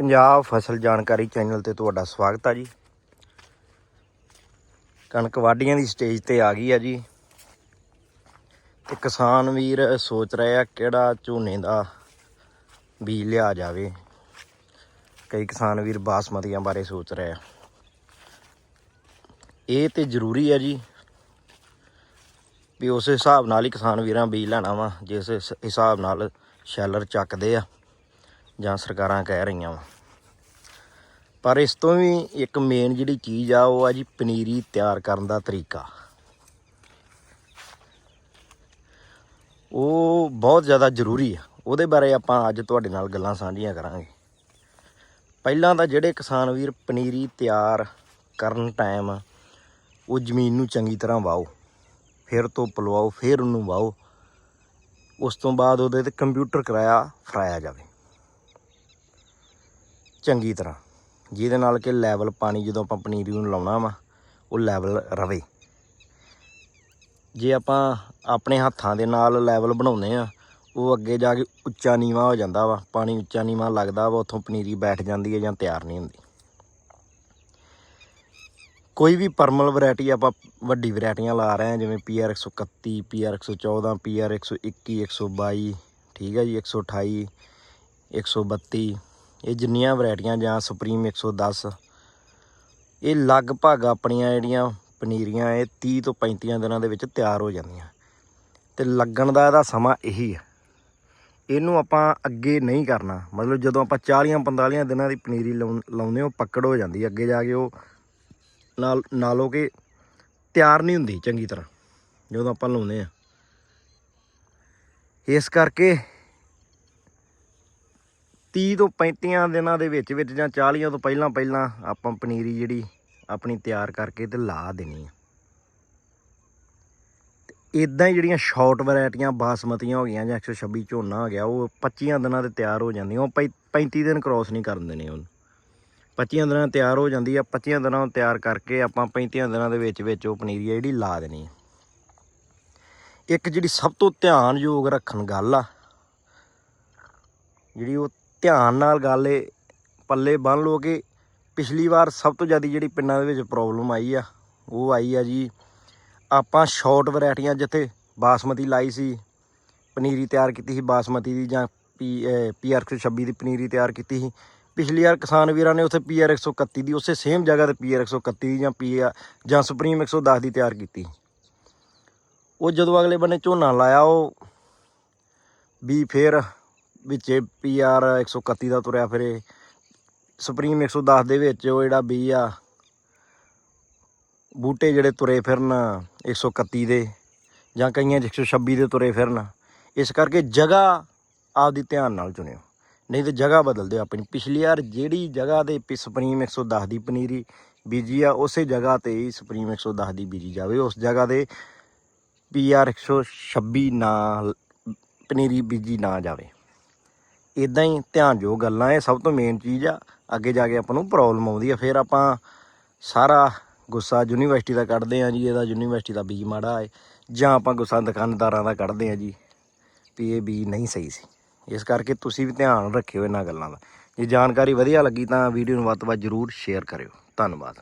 ਪੰਜਾਬ ਫਸਲ ਜਾਣਕਾਰੀ ਚੈਨਲ ਤੇ ਤੁਹਾਡਾ ਸਵਾਗਤ ਆ ਜੀ। ਕਣਕ ਵਾਢੀਆਂ ਦੀ ਸਟੇਜ ਤੇ ਆ ਗਈ ਆ ਜੀ। ਤੇ ਕਿਸਾਨ ਵੀਰ ਸੋਚ ਰਹੇ ਆ ਕਿਹੜਾ ਝੋਨੇ ਦਾ ਬੀਜ ਲਿਆ ਜਾਵੇ। ਕਈ ਕਿਸਾਨ ਵੀਰ ਬਾਸਮਤੀਆਂ ਬਾਰੇ ਸੋਚ ਰਹੇ ਆ। ਇਹ ਤੇ ਜ਼ਰੂਰੀ ਆ ਜੀ ਵੀ ਉਸ ਹਿਸਾਬ ਨਾਲ ਹੀ ਕਿਸਾਨ ਵੀਰਾਂ ਬੀਜ ਲੈਣਾ ਵਾ, ਜਿਸ ਹਿਸਾਬ ਨਾਲ ਸ਼ੈਲਰ ਚੱਕਦੇ ਆ। ਜਾਂ ਸਰਕਾਰਾਂ ਕਹਿ ਰਹੀਆਂ ਵਾ। ਪਰ ਇਸ ਤੋਂ ਵੀ ਇੱਕ ਮੇਨ ਜਿਹੜੀ ਚੀਜ਼ ਆ, ਉਹ ਆ ਜੀ ਪਨੀਰੀ ਤਿਆਰ ਕਰਨ ਦਾ ਤਰੀਕਾ। ਉਹ ਬਹੁਤ ਜ਼ਿਆਦਾ ਜ਼ਰੂਰੀ ਆ। ਉਹਦੇ ਬਾਰੇ ਆਪਾਂ ਅੱਜ ਤੁਹਾਡੇ ਨਾਲ ਗੱਲਾਂ ਸਾਂਝੀਆਂ ਕਰਾਂਗੇ। ਪਹਿਲਾਂ ਤਾਂ ਜਿਹੜੇ ਕਿਸਾਨ ਵੀਰ ਪਨੀਰੀ ਤਿਆਰ ਕਰਨ ਟਾਈਮ ਉਹ ਜ਼ਮੀਨ ਨੂੰ ਚੰਗੀ ਤਰ੍ਹਾਂ ਵਾਓ। ਫਿਰ ਧੁੱਪ ਲਵਾਓ, ਫਿਰ ਉਹਨੂੰ ਵਾਓ। ਉਸ ਤੋਂ ਬਾਅਦ ਉਹਦੇ ਤੇ ਕੰਪਿਊਟਰ ਕਰਾਇਆ ਫਰਾਇਆ ਜਾਵੇ। ਚੰਗੀ ਤਰ੍ਹਾਂ। ਜਿਹਦੇ ਨਾਲ ਕਿ ਲੈਵਲ ਪਾਣੀ ਜਦੋਂ ਆਪਾਂ ਪਨੀਰੀ ਨੂੰ ਲਾਉਣਾ ਵਾ, ਉਹ ਲੈਵਲ ਰਵੇ। ਜੇ ਆਪਾਂ ਆਪਣੇ ਹੱਥਾਂ ਦੇ ਨਾਲ ਲੈਵਲ ਬਣਾਉਂਦੇ ਆ, ਉਹ ਅੱਗੇ ਜਾ ਕੇ ਉੱਚਾ ਨੀਵਾ ਹੋ ਜਾਂਦਾ ਵਾ। ਪਾਣੀ ਉੱਚਾ ਨੀਵਾ ਲੱਗਦਾ ਵਾ, ਉੱਥੋਂ ਪਨੀਰੀ ਬੈਠ ਜਾਂਦੀ ਹੈ ਜਾਂ ਤਿਆਰ ਨਹੀਂ ਹੁੰਦੀ। ਕੋਈ ਵੀ ਪਰਮਲ ਵੈਰਾਈਟੀ ਆਪਾਂ ਵੱਡੀ ਵੈਰਾਈਟੀਆਂ ਲਾ ਰਹੇ ਹਾਂ ਜਿਵੇਂ PR 131 PR 114 PR 121 122 ਠੀਕ ਹੈ ਜੀ 128 132 ਇਹ ਜਿੰਨੀਆਂ ਵੈਰਾਈਟੀਆਂ ਜਾਂ ਸੁਪਰੀਮ 110 ਇਹ ਲਗਭਗ ਆਪਣੀਆਂ ਜਿਹੜੀਆਂ ਪਨੀਰੀਆਂ ਇਹ 30 ਤੋਂ 35 ਦਿਨਾਂ ਦੇ ਵਿੱਚ ਤਿਆਰ ਹੋ ਜਾਂਦੀਆਂ। ਤੇ ਲੱਗਣ ਦਾ ਇਹਦਾ ਸਮਾਂ ਇਹੀ ਹੈ ਇਹਨੂੰ ਆਪਾਂ ਅੱਗੇ ਨਹੀਂ ਕਰਨਾ। ਮਤਲਬ ਜਦੋਂ ਆਪਾਂ 40 45 ਦਿਨਾਂ ਦੀ ਪਨੀਰੀ ਲਾਉਂ- ਲਾਉਂਦੇ ਉਹ ਪੱਕੜ ਹੋ ਜਾਂਦੀ ਅੱਗੇ ਜਾ ਕੇ ਉਹ ਨਾਲ, ਨਾਲੋਂ ਕਿ ਤਿਆਰ ਨਹੀਂ ਹੁੰਦੀ ਚੰਗੀ ਤਰ੍ਹਾਂ, ਜਦੋਂ ਆਪਾਂ ਲਾਉਂਦੇ ਆ ਇਸ ਕਰਕੇ 30 ਤੋਂ 35 ਦਿਨਾਂ ਦੇ ਵਿੱਚ ਵਿੱਚ ਜਾਂ 40 ਤੋਂ ਪਹਿਲਾਂ ਪਹਿਲਾਂ ਆਪਾਂ ਪਨੀਰੀ ਜਿਹੜੀ ਆਪਣੀ ਤਿਆਰ ਕਰਕੇ ਤੇ ਲਾ ਦੇਣੀ ਆ। ਇਦਾਂ ਹੀ ਜਿਹੜੀਆਂ ਸ਼ਾਰਟ ਵੈਰਾਈਟੀਆਂ ਬਾਸਮਤੀਆਂ ਹੋ ਗਈਆਂ ਜਾਂ 126 ਝੋਨਾ ਹੋ ਗਿਆ, ਉਹ 25 ਦਿਨਾਂ ਤੇ ਤਿਆਰ ਹੋ ਜਾਂਦੀਆਂ, ਉਹ ਪੈ- 35 ਦਿਨ ਕ੍ਰਾਸ ਨਹੀਂ ਕਰਨ ਦੇਣੇ ਉਹਨੂੰ। 25 ਦਿਨਾਂ ਤਿਆਰ ਹੋ ਜਾਂਦੀ ਆ 25 ਦਿਨਾਂ ਨੂੰ ਤਿਆਰ ਕਰਕੇ ਆਪਾਂ 35 ਦਿਨਾਂ ਦੇ ਵਿੱਚ ਵਿੱਚ ਉਹ ਪਨੀਰੀ ਆ ਜਿਹੜੀ ਲਾ ਦੇਣੀ ਆ। ਇੱਕ ਜਿਹੜੀ ਸਭ ਤੋਂ ਧਿਆਨਯੋਗ ਰੱਖਣ ਗੱਲ ਆ, ਜਿਹੜੀ ਉਹ ਧਿਆਨ ਨਾਲ ਗੱਲ ਏ ਪੱਲੇ ਬੰਨ ਲਓ ਕਿ ਪਿਛਲੀ ਵਾਰ ਸਭ ਤੋਂ ਜ਼ਿਆਦਾ ਜਿਹੜੀ ਪਿੰਡਾਂ ਦੇ ਵਿੱਚ ਪ੍ਰੋਬਲਮ ਆਈ ਆ, ਉਹ ਆਈ ਆ ਜੀ, ਆਪਾਂ ਸ਼ਾਰਟ ਵੈਰਾਈਟੀਆਂ ਜਿੱਥੇ ਬਾਸਮਤੀ ਲਾਈ ਸੀ, ਪਨੀਰੀ ਤਿਆਰ ਕੀਤੀ ਸੀ ਬਾਸਮਤੀ ਦੀ ਜਾਂ ਪੀ ਪੀਆਰ 126 ਦੀ ਪਨੀਰੀ ਤਿਆਰ ਕੀਤੀ ਸੀ। ਪਿਛਲੀ ਵਾਰ ਕਿਸਾਨ ਵੀਰਾਂ ਨੇ ਉੱਥੇ ਪੀਆਰ 131 ਦੀ, ਉਸੇ ਸੇਮ ਜਗ੍ਹਾ ਤੇ ਪੀਆਰ 131 ਦੀ ਜਾਂ ਪੀਆਰ ਜਾਂ ਸੁਪਰੀਮ 110 ਦੀ ਤਿਆਰ ਕੀਤੀ ਉਹ ਜਦੋਂ ਅਗਲੇ ਬੰਨੇ ਝੋਨਾ ਲਾਇਆ, ਉਹ ਵੀ ਫੇਰ ਵਿੱਚੇ ਪੀਆਰ 131 ਦਾ ਤੁਰਿਆ ਫਿਰੇ ਸੁਪਰੀਮ 110 ਦੇ ਵਿੱਚ ਉਹ ਜਿਹੜਾ ਬੀ ਆ, ਬੂਟੇ ਜਿਹੜੇ ਤੁਰੇ ਫਿਰਨ 131 ਦੇ ਜਾਂ ਕਈਆਂ 'ਚ 126 ਦੇ ਤੁਰੇ ਫਿਰਨ, ਇਸ ਕਰਕੇ ਜਗ੍ਹਾ ਆਪਦੀ ਧਿਆਨ ਨਾਲ ਚੁਣਿਓ। ਨਹੀਂ ਤੇ ਜਗ੍ਹਾ ਬਦਲ ਦਿਓ ਆਪਣੀ। ਪਿਛਲੀ ਵਾਰ ਜਿਹੜੀ ਜਗ੍ਹਾ ਤੇ ਪੀ- ਸੁਪਰੀਮ 110 ਦੀ ਪਨੀਰੀ ਬੀਜੀ ਆ, ਉਸੇ ਜਗ੍ਹਾ ਤੇ ਹੀ ਸੁਪਰੀਮ 110 ਦੀ ਬੀਜੀ ਜਾਵੇ। ਉਸ ਜਗ੍ਹਾ ਦੇ ਪੀਆਰ 126 ਨਾਲ ਪਨੀਰੀ ਬੀਜੀ ਨਾ ਜਾਵੇ। ਇਦਾਂ ਹੀ ਧਿਆਨਯੋਗ ਗੱਲਾਂ, ਇਹ ਸਭ ਤੋਂ ਮੇਨ ਚੀਜ਼ ਆ। ਅੱਗੇ ਜਾ ਕੇ ਆਪਾਂ ਨੂੰ ਪ੍ਰੋਬਲਮ ਆਉਂਦੀ ਆ। ਫਿਰ ਆਪਾਂ ਸਾਰਾ ਗੁੱਸਾ ਯੂਨੀਵਰਸਿਟੀ ਦਾ ਕੱਢਦੇ ਆ ਜੀ, ਇਹਦਾ ਯੂਨੀਵਰਸਿਟੀ ਦਾ ਬੀਜ ਮਾੜਾ ਹੈ ਜਾਂ ਆਪਾਂ ਗੁੱਸਾ ਦੁਕਾਨਦਾਰਾਂ ਦਾ ਕੱਢਦੇ ਆ ਜੀ, ਵੀ ਇਹ ਬੀਜ ਨਹੀਂ ਸਹੀ ਸੀ। ਇਸ ਕਰਕੇ ਤੁਸੀਂ ਵੀ ਧਿਆਨ ਰੱਖਿਓ ਇਹਨਾਂ ਗੱਲਾਂ ਦਾ। ਜੇ ਜਾਣਕਾਰੀ ਵਧੀਆ ਲੱਗੀ ਤਾਂ ਵੀਡੀਓ ਨੂੰ ਵੱਧ ਤੋਂ ਵੱਧ ਜ਼ਰੂਰ ਸ਼ੇਅਰ ਕਰਿਓ। ਧੰਨਵਾਦ।